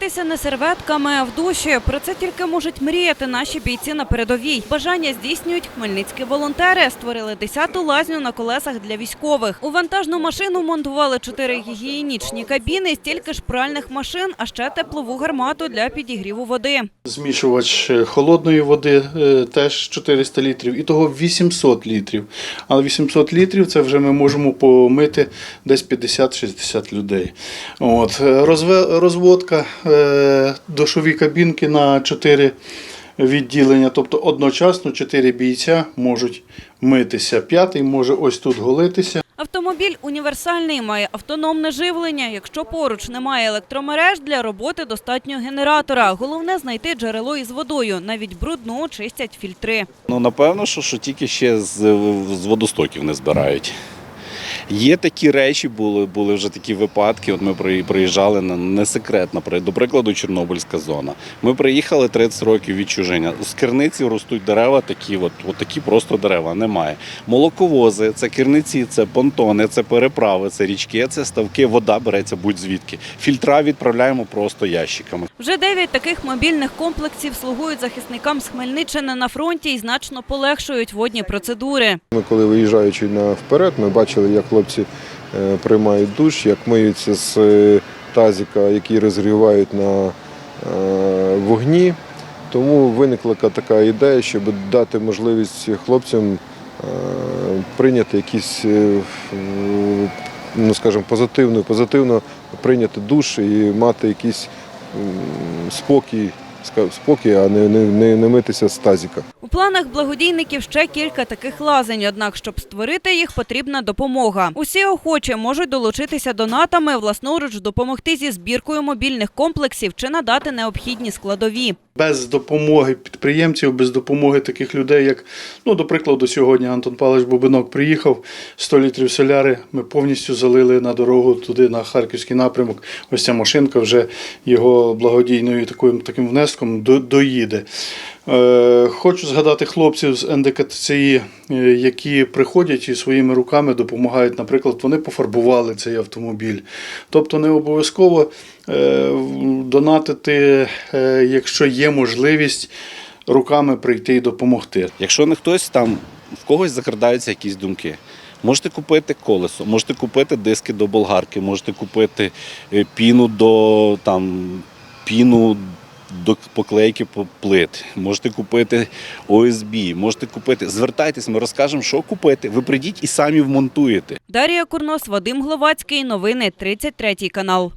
Митися не серветками, а в душі. Про це тільки можуть мріяти наші бійці на передовій. Бажання здійснюють хмельницькі волонтери. Створили 10-ту лазню на колесах для військових. У вантажну машину монтували чотири гігієнічні кабіни, стільки ж пральних машин, а ще теплову гармату для підігріву води. Змішувач е, холодної води е, теж 400 літрів, і того 800 літрів. Але 800 літрів це вже ми можемо помити десь 50-60 людей. От. е, розводка, душові кабінки на 4 відділення, тобто одночасно 4 бійця можуть митися. П'ятий може ось тут голитися. Автомобіль універсальний, має автономне живлення. Якщо поруч немає електромереж, для роботи достатньо генератора. Головне знайти джерело із водою. Навіть брудну чистять фільтри. Ну, напевно, що, що тільки ще з, з водостоків не збирають. Є такі речі, були, були вже такі випадки. От ми приїжджали на не секретно, при- до прикладу, Чорнобильська зона. Ми приїхали 30 років відчуження. З керниці ростуть дерева, такі, от, от такі просто дерева немає. Молоковози, це керниці, це понтони, це переправи, це річки, це ставки, вода береться будь-звідки. Фільтра відправляємо просто ящиками. Вже дев'ять таких мобільних комплексів слугують захисникам з Хмельниччини на фронті і значно полегшують водні процедури. Ми коли виїжджаючи на вперед, ми бачили, як хлопці е, приймають душ, як миються з е, тазика, який розгрівають на е, вогні. Тому виникла така ідея, щоб дати можливість хлопцям прийняти якісь, ну скажімо, позитивно, позитивно прийняти душ і мати якийсь спокій, спокій, а не, не, не, митися з тазика. У планах благодійників ще кілька таких лазень. Однак, щоб створити їх, потрібна допомога. Усі охочі можуть долучитися донатами, власноруч допомогти зі збіркою мобільних комплексів чи надати необхідні складові. Без допомоги підприємців, без допомоги таких людей, як, ну, до прикладу, сьогодні Антон Павлович Бубинок приїхав, 100 літрів соляри ми повністю залили на дорогу туди, на Харківський напрямок. Ось ця машинка вже його благодійною таким, таким внеском до- доїде. Е, Хочу згадати хлопців з НДКТЦІ, е, які приходять і своїми руками допомагають. Наприклад, вони пофарбували цей автомобіль. Тобто не обов'язково е, донатити, якщо є можливість руками прийти і допомогти. Якщо не хтось там, в когось закрадаються якісь думки. Можете купити колесо, можете купити диски до болгарки, можете купити піну до там піну до поклейки по- плит, можете купити ОСБ, можете купити. Звертайтесь, ми розкажемо, що купити. Ви прийдіть і самі вмонтуєте. Дарія Курнос, Вадим Гловацький. Новини 33 канал.